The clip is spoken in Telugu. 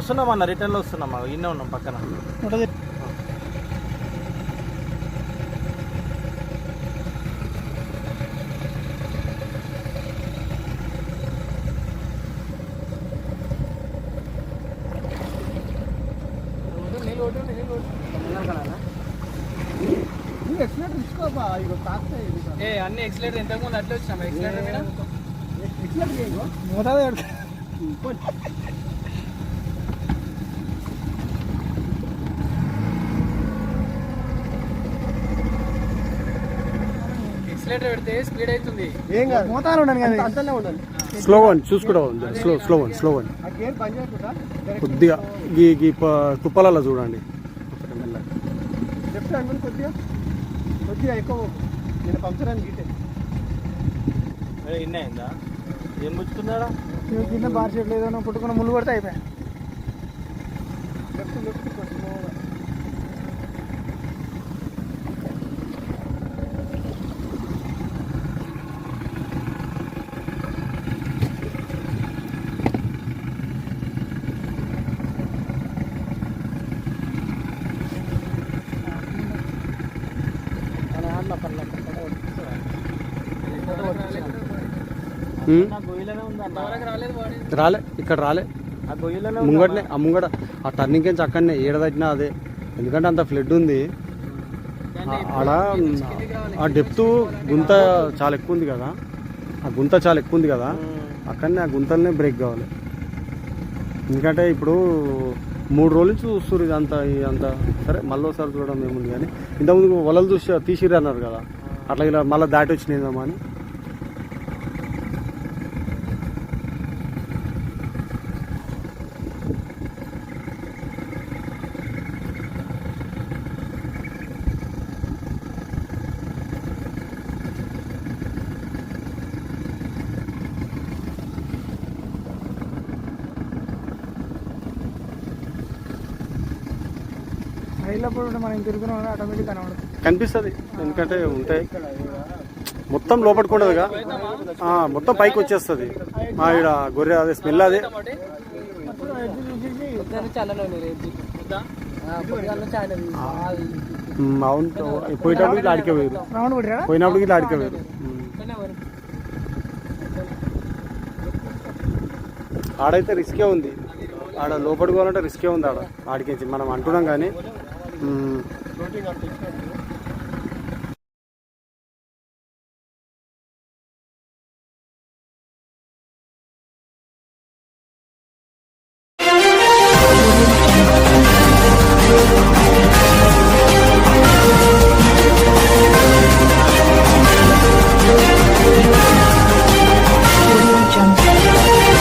వస్తున్నాం అన్న రిటర్న్లో వస్తున్నాం ఇన్నే ఉన్నాం పక్కన. ఉంటుంది ఏ అన్ని ఎక్సలేటర్ ఇంతకు ముందు అట్లా వచ్చినాం ఎక్సలేటర్ మీద. మోతాదు ఎక్సలేటర్ పెడితే స్పీడ్ అవుతుంది. ఏం కాదు. మోతాదు ఉండండి కదా. అంతనే ఉండాలి. స్లో వన్ చూసుకుంటా ఉంది slow slow one slow one కొద్దిగా ఈ ఈ ప- తుప్పలలో చూడండి. లెఫ్ట్ హ్యాండ్ కొద్దిగా కొద్దిగా ఎక్కువ గీటే. ఇన్నే అయిందా? ఏం గుచ్చుకున్నాడా కింద బార్ షెట్ లేదో పుట్టుకున్న ముళ్ళు పడితే అయిపోయా లెఫ్ట్ లెఫ్ట్ ఉమ్, రాలే ఇక్కడ రాలే. ముంగటనే ఆ ముంగట ఆ టర్నింగ్ నుంచి అక్కడనే ఏడదట్టినా అదే. ఎందుకంటే అంత ఫ్లడ్ ఉంది. ఆడ ఆ డెప్త్ గుంత చాలా ఎక్కువ ఉంది కదా. ఆ గుంత చాలా ఎక్కువ ఉంది కదా. అక్కడనే ఆ గుంతలనే బ్రేక్ కావాలి. ఎందుకంటే ఇప్పుడు మూడు రోజుల నుంచి చూస్తారు ఇదంతా ఇదంతా సరే మళ్ళీ ఒకసారి చూడడం ఏముంది కానీ ఇంతకుముందు వలలు చూసి తీసిర్రు అన్నారు కదా. అట్లా ఇలా మళ్ళీ దాటి వచ్చినాయిదామా అని. హైలప్పుడు మనం తిరుగుతున్నాం ఆటోమేటిక్ కనబడుతుంది. కనిపిస్తుంది. ఎందుకంటే ఉంటాయి. మొత్తం ఆ, మొత్తం పైకి వచ్చేస్తుంది. ఇక్కడ గొర్రె అదే స్మెల్ అదే. మ్, అవును. పోయేటప్పుడు ఇట్లా ఆడికే పోయారు రౌండ్ కొట్టిరా? పోయినప్పుడు ఇట్లా మ్. ఆడైతే రిస్కే ఉంది. ఆడ లోపలికి పోవాలంటే రిస్కే ఉంది ఆడ. ఆడికి మనం అంటున్నాం కానీ మ్, ఫ్లోటింగ్ అంత ఇచ్చినట్టు